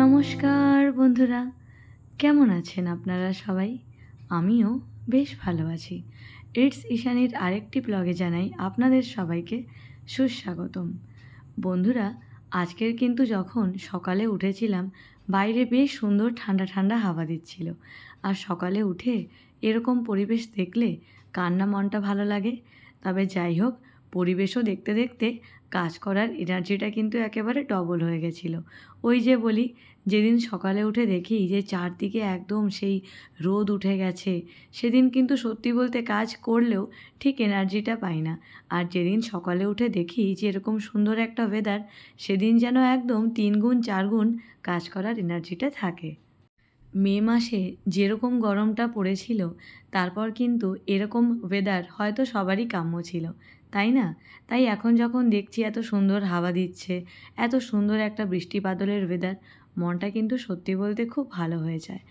নমস্কার বন্ধুরা, কেমন আছেন আপনারা সবাই? আমিও বেশ ভালো আছি। ইটস ঈশানীর আরেকটি ব্লগে জানাই আপনাদের সবাইকে সুস্বাগতম। বন্ধুরা, আজকের কিন্তু যখন সকালে উঠেছিলাম, বাইরে বেশ সুন্দর ঠান্ডা ঠান্ডা হাওয়া দিচ্ছিল। আর সকালে উঠে এরকম পরিবেশ দেখলে কান্না মনটা ভালো লাগে। তবে যাই হোক পরিবেশও দেখতে দেখতে কাজ করার এনার্জিটা কিন্তু একেবারে ডবল হয়ে গেছিল। ওই যে বলি, যেদিন সকালে উঠে দেখি যে চারদিকে একদম সেই রোদ উঠে গেছে, সেদিন কিন্তু সত্যি বলতে কাজ করলেও ঠিক এনার্জিটা পাই না। আর যেদিন সকালে উঠে দেখি যে এরকম সুন্দর একটা ওয়েদার সেদিন যেন একদম তিন গুণ চার গুণ কাজ করার এনার্জিটা থাকে। মে মাসে যেরকম গরমটা পড়েছিল, তারপর কিন্তু এরকম ওয়েদার হয়তো সবারই কাম্য ছিল, তাই না? তাই এখন যখন দেখছি এত সুন্দর হাওয়া দিচ্ছে, এত সুন্দর একটা বৃষ্টি বাদলের ওয়েদার মনটা কিন্তু সত্যি বলতে খুব ভালো হয়ে যায়।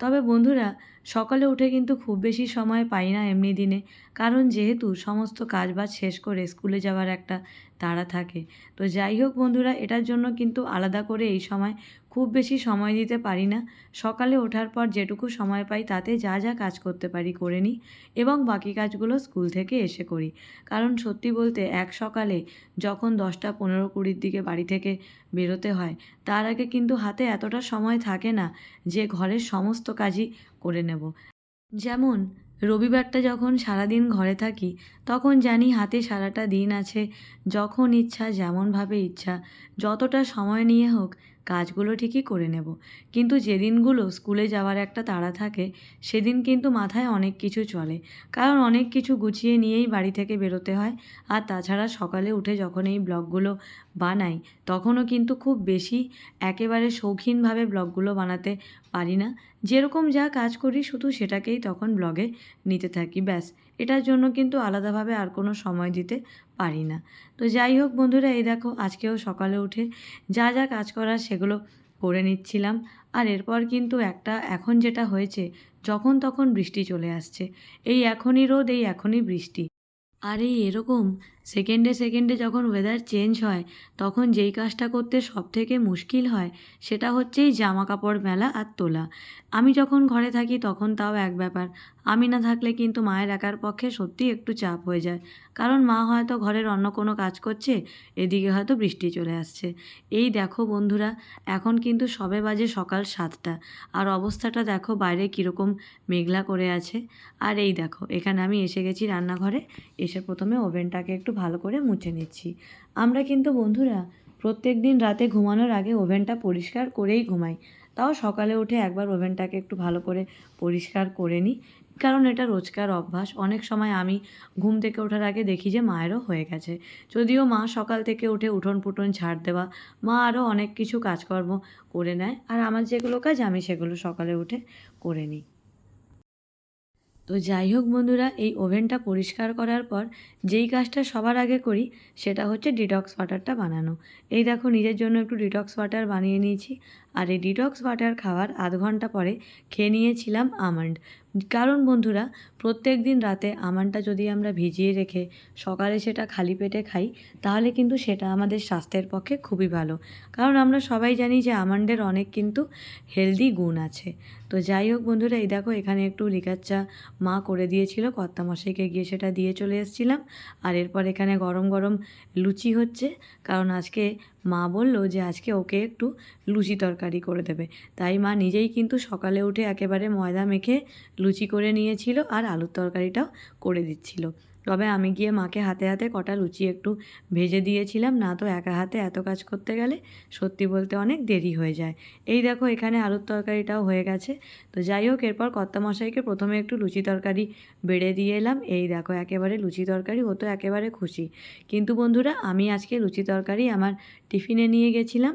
তবে বন্ধুরা, সকালে উঠে কিন্তু খুব বেশি সময় পাই না এমনি দিনে, কারণ যেহেতু সমস্ত কাজবাজ শেষ করে স্কুলে যাওয়ার একটা তাড়া থাকে। তো যাই হোক বন্ধুরা, এটার জন্য কিন্তু আলাদা করে এই সময় খুব বেশি সময় দিতে পারি না। সকালে ওঠার পর যেটুকু সময় পাই তাতে যা যা কাজ করতে পারি করে নিই এবং বাকি কাজগুলো স্কুল থেকে এসে করি। কারণ সত্যি বলতে এক সকালে যখন দশটা পনেরো কুড়ির দিকে বাড়ি থেকে বেরোতে হয়, তার আগে কিন্তু হাতে এতটা সময় থাকে না যে ঘরের সমস্ত কাজই করে নেব। যেমন, রবিবারটা যখন সারাদিন ঘরে থাকি, তখন জানি হাতে সারাটা দিন আছে, যখন ইচ্ছা যেমনভাবে ইচ্ছা, যতটা সময় নিয়ে হোক কাজগুলো ঠিকই করে নেব। কিন্তু যেদিনগুলো স্কুলে যাওয়ার একটা তাড়া থাকে, সেদিন কিন্তু মাথায় অনেক কিছু চলে। কারণ অনেক কিছু গুছিয়ে নিয়েই বাড়ি থেকে বেরোতে হয়। আর তাছাড়া সকালে উঠে যখন এই ব্লগগুলো বানাই, তখনও কিন্তু খুব বেশি একেবারে শৌখিনভাবে ব্লগগুলো বানাতে পারি না। যেরকম যা কাজ করি, শুধু সেটাকেই তখন ব্লগে নিতে থাকি, ব্যাস। এটার জন্য কিন্তু আলাদাভাবে আর কোনো সময় দিতে পারি না। তো যাই হোক বন্ধুরা, এই দেখো আজকেও সকালে উঠে যা যা কাজ করার সেগুলো করে নিচ্ছিলাম। আর এরপর কিন্তু একটা, এখন যেটা হয়েছে, যখন তখন বৃষ্টি চলে আসছে। এই এখনই রোদ, এই এখনই বৃষ্টি। আর এই এরকম সেকেন্ডে সেকেন্ডে যখন ওয়েদার চেঞ্জ হয়, তখন যেই কাজটা করতে সব থেকে মুশকিল হয়, সেটা হচ্ছে এই জামা কাপড় মেলা আর তোলা। আমি যখন ঘরে থাকি, তখন তাও এক ব্যাপার। আমি না থাকলে কিন্তু মায়ের একার পক্ষে সত্যিই একটু চাপ হয়ে যায়। কারণ মা হয়তো ঘরের অন্য কোনো কাজ করছে, এদিকে হয়তো বৃষ্টি চলে আসছে। এই দেখো বন্ধুরা, এখন কিন্তু সবে বাজে সকাল সাতটা। আর অবস্থাটা দেখো বাইরে কীরকম মেঘলা করে আছে। আর এই দেখো, এখানে আমি এসে গেছি রান্নাঘরে। এসে প্রথমে ওভেনটাকে একটু ভালো করে মুছে নিচ্ছি। আমরা কিন্তু বন্ধুরা প্রত্যেক দিন রাতে ঘুমানোর আগে ওভেনটা পরিষ্কার করেই ঘুমাই। তাও সকালে উঠে একবার ওভেনটাকে একটু ভালো করে পরিষ্কার করে নিই। কারণ এটা রোজকার অভ্যাস। অনেক সময় আমি ঘুম থেকে ওঠার আগে দেখি যে মায়েরও হয়ে গেছে। যদিও মা সকাল থেকে উঠে উঠোন পুটন ঝাড় দেওয়া, মা আরও অনেক কিছু কাজকর্ম করে নেয়। আর আমার যেগুলো কাজ আমি সেগুলো সকালে উঠে করে নিই। তো যাই হোক বন্ধুরা, এই ওভেনটা পরিষ্কার করার পর যেই কাজটা সবার আগে করি সেটা হচ্ছে ডিটক্স ওয়াটারটা বানানো। এই দেখো, নিজের জন্য একটু ডিটক্স ওয়াটার বানিয়ে নিয়েছি। আর এই ডিটক্স ওয়াটার খাওয়ার আধ ঘণ্টা পরে খেয়ে নিয়েছিলাম আমন্ড। কারণ বন্ধুরা, প্রত্যেক দিন রাতে আমন্ডটা যদি আমরা ভিজিয়ে রেখে সকালে সেটা খালি পেটে খাই, তাহলে কিন্তু সেটা আমাদের স্বাস্থ্যের পক্ষে খুবই ভালো। কারণ আমরা সবাই জানি যে আমন্ডের অনেক কিন্তু হেলদি গুণ আছে। তো যাই হোক বন্ধুরা, এই দেখো এখানে একটু লিকার চা মা করে দিয়েছিল, কর্তামশাইকে গিয়ে সেটা দিয়ে চলে এসেছিলাম। আর এরপর এখানে গরম গরম লুচি হচ্ছে, কারণ আজকে মা বলল যে আজকে ওকে একটু লুচি তরকারি করে দেবে। তাই মা নিজেই কিন্তু সকালে উঠে একেবারে ময়দা মেখে লুচি করে নিয়েছিল আর আলুর তরকারিটাও করে দিচ্ছিল। তবে আমি গিয়ে মাকে হাতে হাতে কটা লুচি একটু ভেজে দিয়েছিলাম, না তো একা হাতে এত কাজ করতে গেলে সত্যি বলতে অনেক দেরি হয়ে যায়। এই দেখো এখানে আলুর তরকারিটাও হয়ে গেছে। তো যাই হোক, এরপর কর্তামশাইকে প্রথমে একটু লুচি তরকারি বেড়ে দিয়ে এলাম। এই দেখো, একেবারে লুচি তরকারি, ও তো একেবারে খুশি। কিন্তু বন্ধুরা, আমি আজকে লুচি তরকারি আমার টিফিনে নিয়ে গেছিলাম।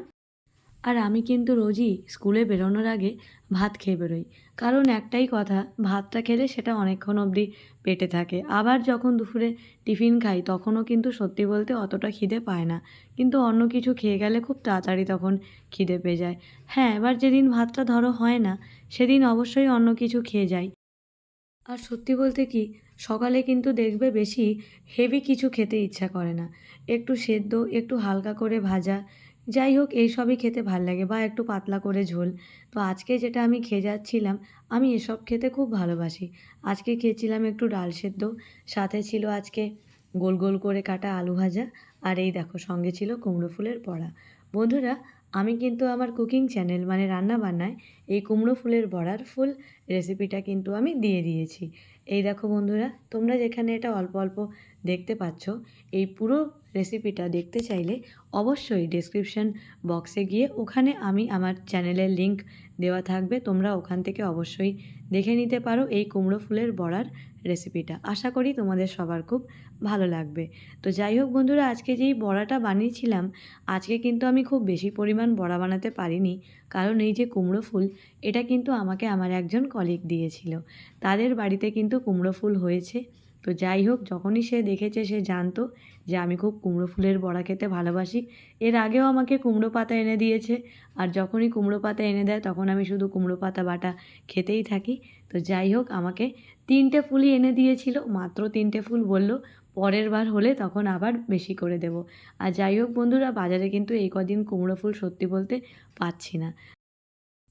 আর আমি কিন্তু রোজই স্কুলে বেরোনোর আগে ভাত খেয়ে বেরোই। কারণ একটাই কথা, ভাতটা খেলে সেটা অনেকক্ষণ অবধি পেটে থাকে। আবার যখন দুপুরে টিফিন খাই, তখনও কিন্তু সত্যি বলতে অতটা খিদে পায় না। কিন্তু অন্য কিছু খেয়ে গেলে খুব তাড়াতাড়ি তখন খিদে পেয়ে যায়। হ্যাঁ এবার যেদিন ভাতটা ধরো হয় না, সেদিন অবশ্যই অন্য কিছু খেয়ে যাই। আর সত্যি বলতে কি, সকালে কিন্তু দেখবে বেশি হেভি কিছু খেতে ইচ্ছা করে না। একটু সেদ্ধ, একটু হালকা করে ভাজা যাই হোক, এই সবই খেতে ভালো লাগে বা একটু পাতলা করে ঝোল। তো আজকে যেটা আমি খেয়ে যাচ্ছিলাম, আমি এসব খেতে খুব ভালোবাসি। আজকে খেয়েছিলাম একটু ডাল সেদ্ধ, সাথে ছিল আজকে গোল গোল করে কাটা আলু ভাজা, আর এই দেখো সঙ্গে ছিল কুমড়ো ফুলের পড়া বন্ধুরা আমি কিন্তু আমার কুকিং চ্যানেল মানে রান্না বান্নায় এই কুমড়ো ফুলের বড়ার ফুল রেসিপিটা কিন্তু আমি দিয়ে দিয়েছি। এই দেখো বন্ধুরা, তোমরা যেখানে এটা অল্প অল্প দেখতে পাচ্ছ, এই পুরো রেসিপিটা দেখতে চাইলে অবশ্যই ডেসক্রিপশন বক্সে গিয়ে ওখানে আমি আমার চ্যানেলের লিংক দেওয়া থাকবে, তোমরা ওখান থেকে অবশ্যই দেখে নিতে পারো এই কুমড়ো ফুলের বড়ার রেসিপিটা আশা করি তোমাদের সবার খুব ভালো লাগবে। তো যাই হোক বন্ধুরা, আজকে যেই বড়াটা বানিয়েছিলাম, আজকে কিন্তু আমি খুব বেশি পরিমাণ বড়া বানাতে পারিনি। কারণ এই যে কুমড়ো ফুল, এটা কিন্তু আমাকে আমার একজন কলিগ দিয়েছিল। তাদের বাড়িতে কিন্তু কুমড়ো ফুল হয়েছে। তো যাই হোক, যখনই সে দেখেছে, সে জানতো যে আমি খুব কুমড়ো ফুলের বড়া খেতে ভালোবাসি। এর আগেও আমাকে কুমড়ো পাতা এনে দিয়েছে। আর যখনই কুমড়ো পাতা এনে দেয়, তখন আমি শুধু কুমড়ো পাতা বাটা খেতেই থাকি। তো যাই হোক, আমাকে তিনটে ফুলই এনে দিয়েছিল, মাত্র তিনটে ফুল বলল। পরের বার হলে তখন আবার বেশি করে দেব। আর যাই হোক বন্ধুরা, বাজারে কিন্তু এই কদিন কুমড়ো ফুল সত্যি বলতে পাচ্ছি না।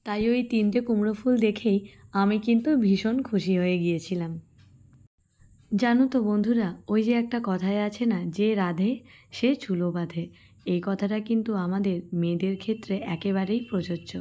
তাই ওই তিনটে কুমড়ো ফুল দেখেই আমি কিন্তু ভীষণ খুশি হয়ে গিয়েছিলাম। জানো তো বন্ধুরা, ওই যে একটা কথায় আছে না, যে রাধে, সে চুলো বাঁধে। এই কথাটা কিন্তু আমাদের মেয়েদের ক্ষেত্রে একেবারেই প্রযোজ্য,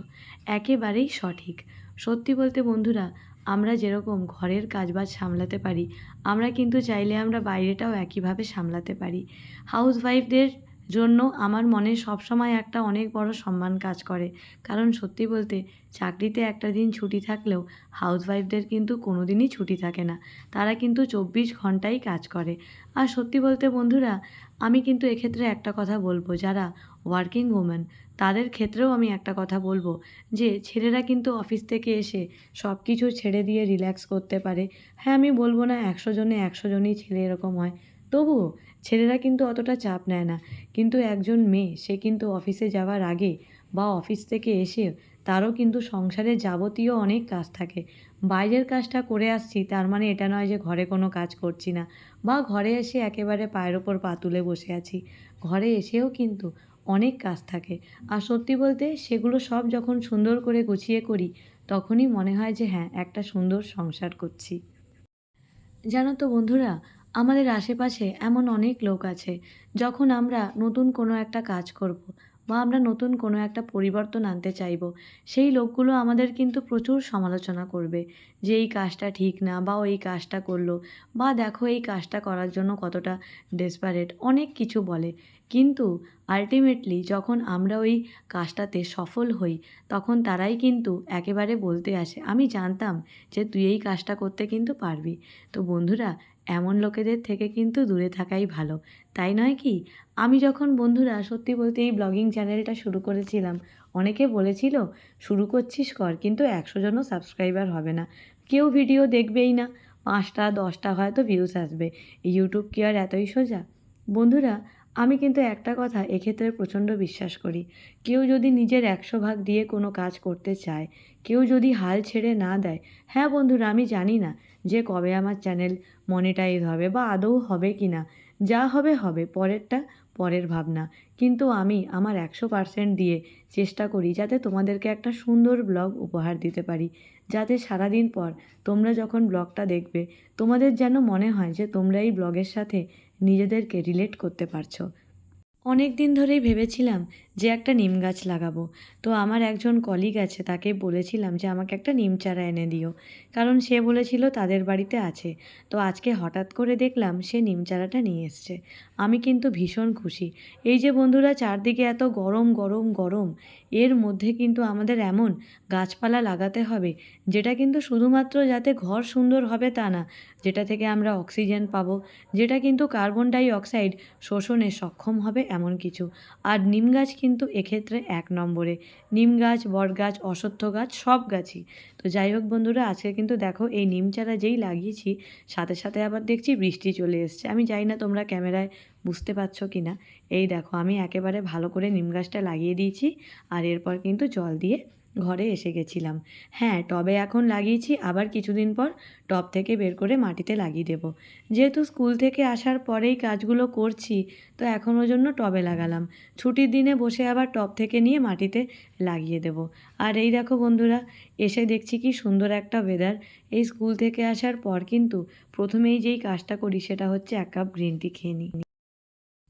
একেবারেই সঠিক। সত্যি বলতে বন্ধুরা আমরা যেরকম ঘরের কাজবাজ সামলাতে পারি, আমরা কিন্তু চাইলে আমরা বাইরেটাও একইভাবে সামলাতে পারি। হাউস ওয়াইফদের জন্য আমার মনে সবসময় একটা অনেক বড় সম্মান কাজ করে। কারণ সত্যি বলতে, চাকরিতে একটা দিন ছুটি থাকলেও হাউসওয়াইফদের কিন্তু কোনো দিনই ছুটি থাকে না। তারা কিন্তু চব্বিশ ঘন্টাই কাজ করে। আর সত্যি বলতে বন্ধুরা, আমি কিন্তু এক্ষেত্রে একটা কথা বলব। যারা ওয়ার্কিং ওমেন তাদের ক্ষেত্রেও আমি একটা কথা বলব যে, ছেলেরা কিন্তু অফিস থেকে এসে সব কিছু ছেড়ে দিয়ে রিল্যাক্স করতে পারে। হ্যাঁ আমি বলব না একশো জনে একশো জনই ছেলে এরকম হয়। তবুও ছেলেরা কিন্তু অতটা চাপ নেয় না। কিন্তু একজন মেয়ে, সে কিন্তু অফিসে যাওয়ার আগে বা অফিস থেকে এসে তারও কিন্তু সংসারে যাবতীয় অনেক কাজ থাকে। বাইরের কাজটা করে আসছি, তার মানে এটা নয় যে ঘরে কোনো কাজ করছি না। বা ঘরে এসে একেবারে পায়ের ওপর পা তুলে বসে আছি। ঘরে এসেও কিন্তু অনেক কাজ থাকে। আর সত্যি বলতে সেগুলো সব যখন সুন্দর করে গুছিয়ে করি, তখনই মনে হয় যে হ্যাঁ একটা সুন্দর সংসার করছি। জানো তো বন্ধুরা, আমাদের আশেপাশে এমন অনেক লোক আছে, যখন আমরা নতুন কোনো একটা কাজ করব বা আমরা নতুন কোনো একটা পরিবর্তন আনতে চাইব, সেই লোকগুলো আমাদের কিন্তু প্রচুর সমালোচনা করবে যে এই কাজটা ঠিক না বা এই কাজটা করল বা দেখো এই কাজটা করার জন্য কতটা ডেসপারেট অনেক কিছু বলে। কিন্তু আলটিমেটলি যখন আমরা ওই কাজটাতে সফল হই, তখন তারাই কিন্তু একেবারে বলতে আসে, আমি জানতাম যে তুই এই কাজটা করতে কিন্তু পারবি। তো বন্ধুরা এমন লোকেদের থেকে কিন্তু দূরে থাকাই ভালো। তাই নয় কি? আমি যখন বন্ধুরা সত্যি বলতে এই ব্লগিং চ্যানেলটা শুরু করেছিলাম, অনেকে বলেছিল, শুরু করছিস কর, কিন্তু একশো জনও সাবস্ক্রাইবার হবে না। কেউ ভিডিও দেখবেই না। পাঁচটা, দশটা হয়তো ভিউজ আসবে। ইউটিউব কি আর এতই সোজা? বন্ধুরা, আমি কিন্তু একটা কথা এক্ষেত্রে প্রচণ্ড বিশ্বাস করি। কেউ যদি নিজের একশো ভাগ দিয়ে কোনো কাজ করতে চায়, কেউ যদি হাল ছেড়ে না দেয় হ্যাঁ বন্ধুরা, আমি জানি না যে কবে আমার চ্যানেল মনিটাইজ হবে বা আদৌ হবে কি না। যা হবে হবে, পরেরটা পরের ভাবনা। কিন্তু আমি আমার একশো পার্সেন্ট দিয়ে চেষ্টা করি যাতে তোমাদেরকে একটা সুন্দর ব্লগ উপহার দিতে পারি। যাতে সারাদিন পর তোমরা যখন ব্লগটা দেখবে, তোমাদের যেন মনে হয় যে তোমরা এই ব্লগের সাথে নিজেদেরকে রিলেট করতে পারছ। অনেক দিন ধরেই ভেবেছিলাম যে একটা নিম গাছ লাগাবো। তো আমার একজন কলিগ আছে, তাকে বলেছিলাম যে আমাকে একটা নিম চারা এনে দিও। কারণ সে বলেছিল তাদের বাড়িতে আছে। তো আজকে হঠাৎ করে দেখলাম সে নিম চারাটা নিয়ে এসছে। আমি কিন্তু ভীষণ খুশি। এই যে বন্ধুরা, চারদিকে এত গরম গরম গরম। এর মধ্যে কিন্তু আমাদের এমন গাছপালা লাগাতে হবে, যেটা কিন্তু শুধুমাত্র যাতে ঘর সুন্দর হবে তা না, যেটা থেকে আমরা অক্সিজেন পাবো, যেটা কিন্তু কার্বন ডাই অক্সাইড শোষণে সক্ষম হবে এমন কিছু। আর নিম গাছ কিন্তু এক্ষেত্রে এক নম্বরে। নিম গাছ, বট গাছ, অশ্বত্থ গাছ, সব গাছই। তো যাই হোক বন্ধুরা, আজকে কিন্তু দেখো এই নিম চারা যেই লাগিয়েছি, সাথে সাথে আবার দেখছি বৃষ্টি চলে এসছে। আমি জানি না তোমরা ক্যামেরায় বুঝতে পারছ কি না এই দেখো, আমি একেবারে ভালো করে নিম গাছটা লাগিয়ে দিয়েছি আর এরপর কিন্তু জল দিয়ে ঘরে এসে গেছিলাম। হ্যাঁ টবে এখন লাগিয়েছি, আবার কিছুদিন পর টব থেকে বের করে মাটিতে লাগিয়ে দেব। যেহেতু স্কুল থেকে আসার পরেই কাজগুলো করছি, তো এখন ওই জন্য টবে লাগালাম। ছুটির দিনে বসে আবার টব থেকে নিয়ে মাটিতে লাগিয়ে দেব। আর এই দেখো বন্ধুরা, এসে দেখছি কি সুন্দর একটা ওয়েদার এই স্কুল থেকে আসার পর কিন্তু প্রথমেই যেই কাজটা করি সেটা হচ্ছে এক কাপ গ্রিন টি খেয়ে নিই।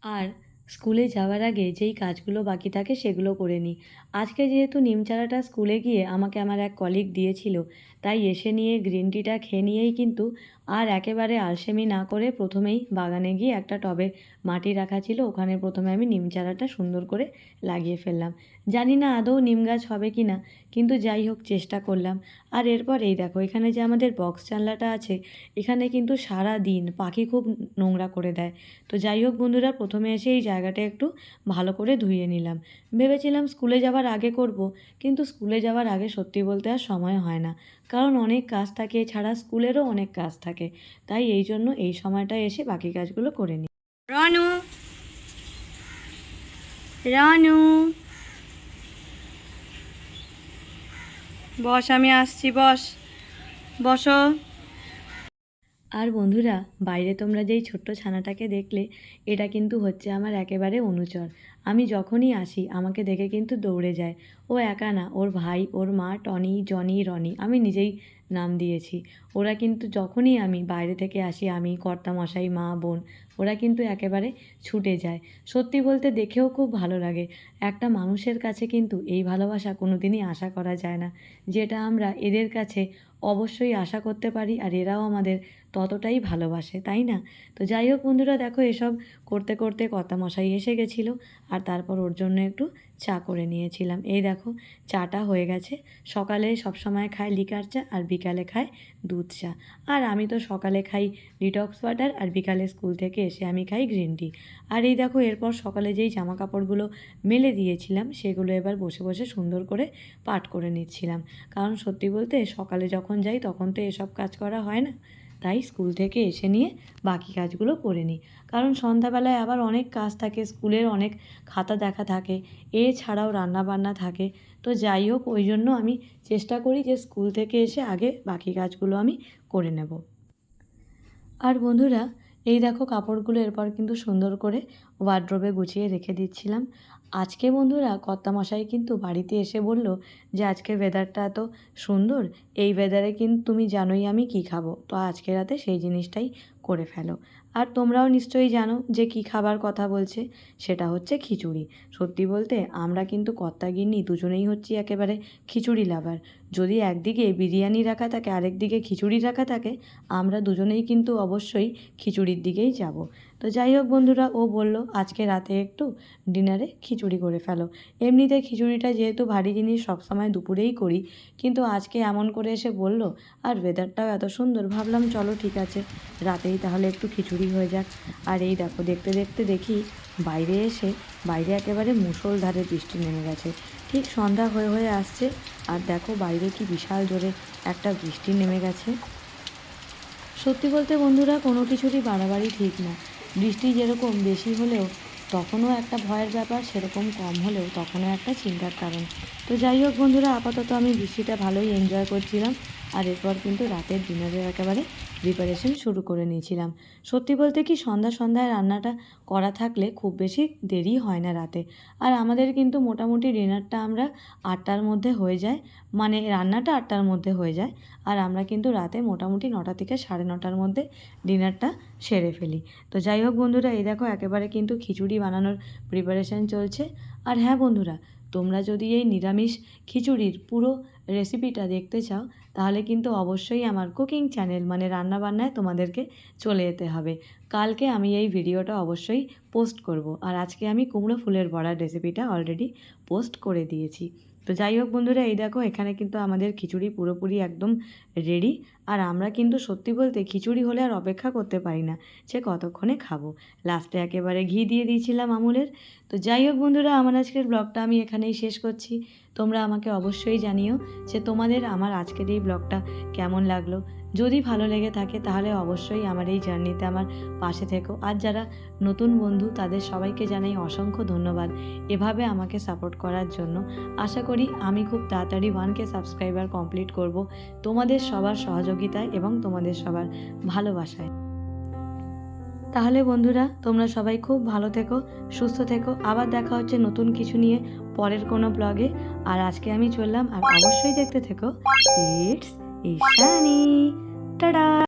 আর স্কুলে যাওয়ার আগে যেই কাজগুলো বাকি থাকে সেগুলো করে নিই। আজকে যেহেতু নিম চারাটা স্কুলে গিয়ে আমাকে আমার এক কলিগ দিয়েছিল, তাই এসে নিয়ে গ্রিন টিটা খেয়ে নিয়েই কিন্তু আর একেবারে আলসেমি না করে প্রথমেই বাগানে গিয়ে একটা টবে মাটি রাখা ছিল। ওখানে প্রথমে আমি নিম চারাটা সুন্দর করে লাগিয়ে ফেললাম। জানি না আদৌ নিম গাছ হবে কি না কিন্তু যাই হোক চেষ্টা করলাম। আর এরপর এই দেখো, এখানে যে আমাদের বক্স জানলাটা আছে, এখানে কিন্তু সারা দিন পাখি খুব নোংরা করে দেয়। তো যাই হোক বন্ধুরা, প্রথমে এসে এই জায়গাটা একটু ভালো করে ধুয়ে নিলাম। ভেবেছিলাম স্কুলে যাওয়ার আগে করব, কিন্তু স্কুলে যাওয়ার আগে সত্যি বলতে আর সময় হয় না। কারণ অনেক কাজ থাকে, এছাড়া স্কুলেরও অনেক কাজ থাকে। তাই এই জন্য এই সময়টা এসে বাকি কাজগুলো করে নিই রানু রানু। বস, আমি আসছি, বস। বসো। আর বন্ধুরা, বাইরে তোমরা যেই ছোট্ট ছানাটাকে দেখলে, এটা কিন্তু হচ্ছে আমার একেবারে অনুচর। আমি যখনই আসি, আমাকে দেখে কিন্তু দৌড়ে যায়। ও একা না, ওর ভাই, ওর মা, টনি, জনি, রনি, আমি নিজেই নাম দিয়েছি। ওরা কিন্তু যখনই আমি বাইরে থেকে আসি, আমি, কর্তামশাই, মা, বোন, ওরা কিন্তু একেবারে ছুটে যায়। সত্যি বলতে দেখেও খুব ভালো লাগে। একটা মানুষের কাছে কিন্তু এই ভালোবাসা কোনো দিনই আশা করা যায় না। যেটা আমরা এদের কাছে অবশ্যই আশা করতে পারি, আর এরাও আমাদের ততটাই ভালোবাসে, তাই না? তো যাই হোক বন্ধুরা, দেখো এসব করতে করতে কর্তামশাই এসে গেছিল আর তারপর ওর জন্য একটু চা করে নিয়েছিলাম। এই দেখো চাটা হয়ে গেছে। সকালে সবসময় খায় লিকার চা আর বিকালে খায় দুধ চা। আর আমি তো সকালে খাই ডিটক্স ওয়াটার আর বিকালে স্কুল থেকে এসে আমি খাই গ্রিন টি। আর এই দেখো এরপর সকালে যেই জামা কাপড়গুলো মেলে দিয়েছিলাম সেগুলো এবার বসে বসে সুন্দর করে পাট করে নিচ্ছিলাম। কারণ সত্যি বলতে সকালে যখন যাই তখন তো এসব কাজ করা হয় না। তাই স্কুল থেকে এসে নিয়ে বাকি কাজগুলো করে নিই। কারণ সন্ধ্যাবেলায় আবার অনেক কাজ থাকে, স্কুলের অনেক খাতা দেখা থাকে, এছাড়াও রান্না বান্না থাকে। তো যাই হোক, ওই জন্য আমি চেষ্টা করি যে স্কুল থেকে এসে আগে বাকি কাজগুলো আমি করে নেব। আর বন্ধুরা, এই দেখো কাপড়গুলো এরপর কিন্তু সুন্দর করে ওয়ার্ড্রোবে গুছিয়ে রেখে দিচ্ছিলাম। আজকে বন্ধুরা কর্তামশাই কিন্তু বাড়িতে এসে বলল যে আজকে ওয়েদারটা এত সুন্দর, এই ওয়েদারে কিন্তু তুমি জানোই আমি কি খাব। তো আজকে রাতে সেই জিনিসটাই করে ফেলো। আর তোমরাও নিশ্চয়ই জানো যে কি খাবার কথা বলছে, সেটা হচ্ছে খিচুড়ি। সত্যি বলতে আমরা কিন্তু কর্তাগিন্নি দুজনেই হচ্ছি একেবারে খিচুড়ি লাভার যদি একদিকে বিরিয়ানি রাখা থাকে, আরেকদিকে খিচুড়ি রাখা থাকে, আমরা দুজনেই কিন্তু অবশ্যই খিচুড়ির দিকেই যাব। তো যাই হোক বন্ধুরা, ও বলল, আজকে রাতে একটু ডিনারে খিচুড়ি করে ফেলো। এমনিতে খিচুড়িটা যেহেতু ভারী জিনিস, সবসময় দুপুরেই করি, কিন্তু আজকে এমন করে এসে বলল, আর ওয়েদারটাও এত সুন্দর, ভাবলাম চলো ঠিক আছে, রাতেই তাহলে একটু খিচুড়ি হয়ে যাক। আর এই দেখো, দেখতে দেখতে দেখি বাইরে এসে, বাইরে একেবারে মুষলধারে বৃষ্টি নেমে গেছে। ঠিক সন্ধ্যা হয়ে হয়ে আসছে, আর দেখো বাইরে কি বিশাল জোরে একটা বৃষ্টি নেমে গেছে। সত্যি বলতে বন্ধুরা, কোনো কিছুরই বাড়াবাড়ি ঠিক না। বৃষ্টি যেরকম বেশি হলেও তখনও একটা ভয়ের ব্যাপার, সেরকম কম হলেও তখনও একটা চিন্তার কারণ। তো যাই হোক বন্ধুরা, আপাতত আমি বৃষ্টিটা ভালোই এনজয় করছিলাম। আর এরপর কিন্তু রাতের ডিনারের একেবারে প্রিপারেশন শুরু করে নিয়েছিলাম। সত্যি বলতে কি সন্ধ্যা সন্ধ্যায় রান্নাটা করা থাকলে খুব বেশি দেরি হয় না রাতে। আর আমাদের কিন্তু মোটামুটি ডিনারটা আমরা আটটার মধ্যে হয়ে যায় মানে রান্নাটা আটটার মধ্যে হয়ে যায়। আর আমরা কিন্তু রাতে মোটামুটি নটা থেকে সাড়ে নটার মধ্যে ডিনারটা সেরে ফেলি। তো যাই হোক বন্ধুরা, এই দেখো একেবারে কিন্তু খিচুড়ি বানানোর প্রিপারেশান চলছে। আর হ্যাঁ বন্ধুরা, তোমরা যদি এই নিরামিষ খিচুড়ির পুরো রেসিপিটা দেখতে চাও, তাহলে কিন্তু অবশ্যই আমার কুকিং চ্যানেল মানে রান্নাবান্নায় তোমাদেরকে চলে যেতে হবে। কালকে আমি এই ভিডিওটা অবশ্যই পোস্ট করব। আর আজকে আমি কুমড়ো ফুলের বড়ার রেসিপিটা অলরেডি পোস্ট করে দিয়েছি। তো যাই হোক বন্ধুরা, এই দেখো, এখানে কিন্তু আমাদের খিচুড়ি পুরোপুরি একদম রেডি আর আমরা কিন্তু সত্যি বলতে খিচুড়ি হলে আর অপেক্ষা করতে পারি না সে কতক্ষণে খাব। লাস্টে একেবারে ঘি দিয়ে দিয়েছিলাম আমুলের। তো যাই হোক বন্ধুরা, আমার আজকের ব্লগটা আমি এখানেই শেষ করছি। তোমরা আমাকে অবশ্যই জানিও যে তোমাদের আমার আজকের এই ব্লগটা কেমন লাগল। যদি ভালো লেগে থাকে তাহলে অবশ্যই আমার এই জার্নিতে আমার পাশে থেকো। আর যারা নতুন বন্ধু তাদের সবাইকে জানাই অসংখ্য ধন্যবাদ এভাবে আমাকে সাপোর্ট করার জন্য। আশা করি আমি খুব তাড়াতাড়ি ওয়ানকে সাবস্ক্রাইবার কমপ্লিট করব তোমাদের সবার সহযোগিতায় এবং তোমাদের সবার ভালোবাসায়। তাহলে বন্ধুরা, তোমরা সবাই খুব ভালো থেকো, সুস্থ থেকো। আবার দেখা হচ্ছে নতুন কিছু নিয়ে পরের কোনো ব্লগে আর আজকে আমি চললাম, আর অবশ্যই দেখতে থেকো। It's Ishani tata